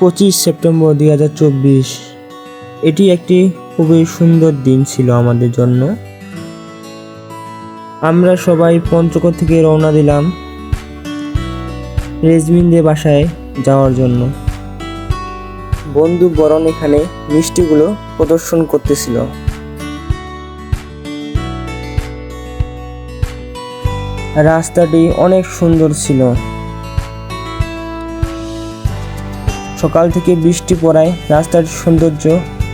পঁচিশ সেপ্টেম্বর দুই হাজার চব্বিশ। এটি একটি খুবই সুন্দর দিন ছিল আমাদের জন্য। আমরা সবাই পঞ্চগড় থেকে রওনা দিলাম রেজমিনদের বাসায় যাওয়ার জন্য। বন্ধু বরণ এখানে মিষ্টিগুলো প্রদর্শন করতেছিল। রাস্তাটি অনেক সুন্দর ছিল। সকাল থেকে বৃষ্টি পড়ায় রাস্তার সৌন্দর্য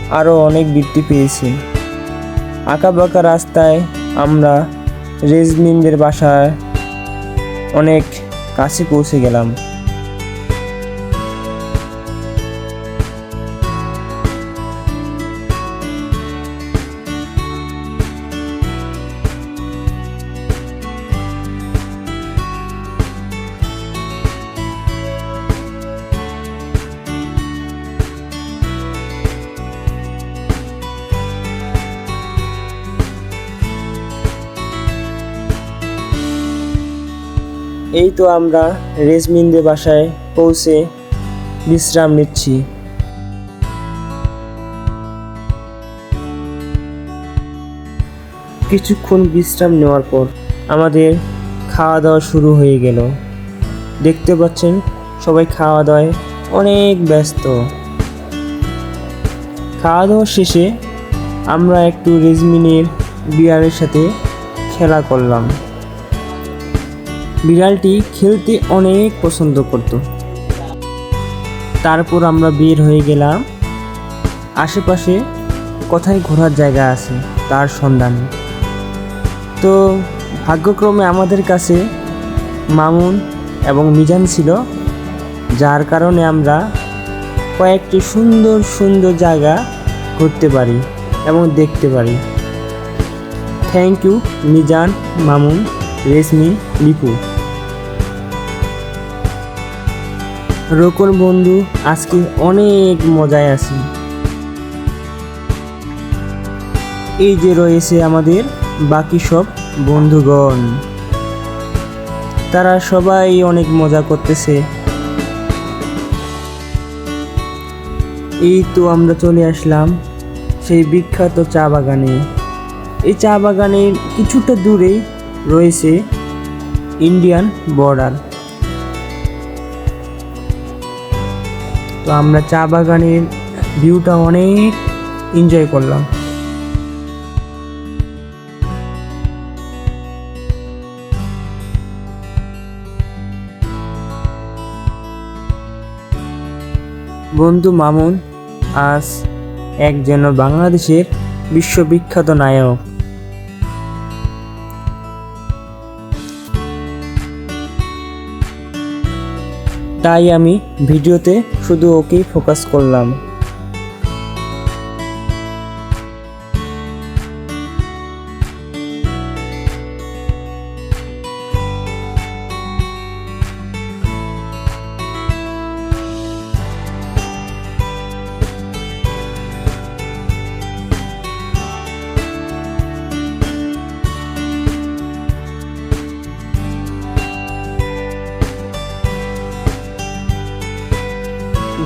আরও অনেক বৃদ্ধি পেয়েছে। আঁকাবাঁকা রাস্তায় আমরা রেজমিনদের বাসায় অনেক কাছে পৌঁছে গেলাম। এই তো আমরা রেজমিনদের বাসায় পৌঁছে বিশ্রাম নিচ্ছি। কিছুক্ষণ বিশ্রাম নেওয়ার পর আমাদের খাওয়া দাওয়া শুরু হয়ে গেল। দেখতে পাচ্ছেন, সবাই খাওয়া দাওয়ায় অনেক ব্যস্ত। খাওয়া দাওয়া শেষে আমরা একটু রেজমিনের বিড়ালের সাথে খেলা করলাম। বিড়ালটি খেলতে অনেক পছন্দ করত। তারপর আমরা বের হয়ে গেলাম। আশেপাশে কোথায় ঘোরার জায়গা আছে তার সন্ধানে। তো ভাগ্যক্রমে আমাদের কাছে মামুন এবং মিজান ছিল, যার কারণে আমরা কয়েকটি সুন্দর সুন্দর জায়গা ঘুরতে পারি এবং দেখতে পারি। Thank you Mizan, Mamun, Reshmi, Lipu. রোকন বন্ধু, আজকে অনেক মজায় আছি। এই যে রয়েছে আমাদের বাকি সব বন্ধুগণ। তারা সবাই অনেক মজা করতেছে। এই তো আমরা চলে আসলাম সেই বিখ্যাত চা বাগানে। এই চা বাগানের কিছুটা দূরেই রয়েছে ইন্ডিয়ান বর্ডার। তো আমরা চা বাগানের ভিউটা অনেক এনজয় করলাম। বন্ধু মামুন, আজ এক যেন বাংলাদেশের বিশ্ববিখ্যাত নায়ক। তাই আমি ভিডিওতে শুধু ওকেই ফোকাস করলাম।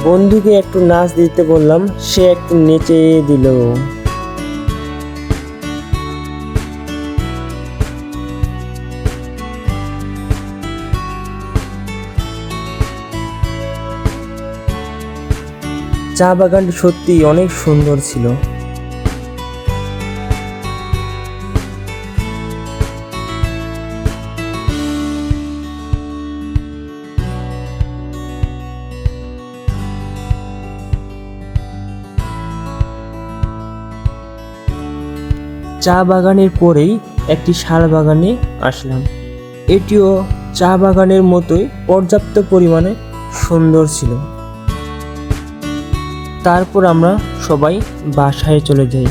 বন্ধুকে একটু নাচ দিতে বললাম, সে একটু নেচে দিল। চা বাগানটি সত্যি অনেক সুন্দর ছিল। চা বাগানের পরেই একটি শাল বাগানে আসলাম। এটিও চা বাগানের মতোই পর্যাপ্ত পরিমাণে সুন্দর ছিল। তারপর আমরা সবাই বাসায় চলে যাই।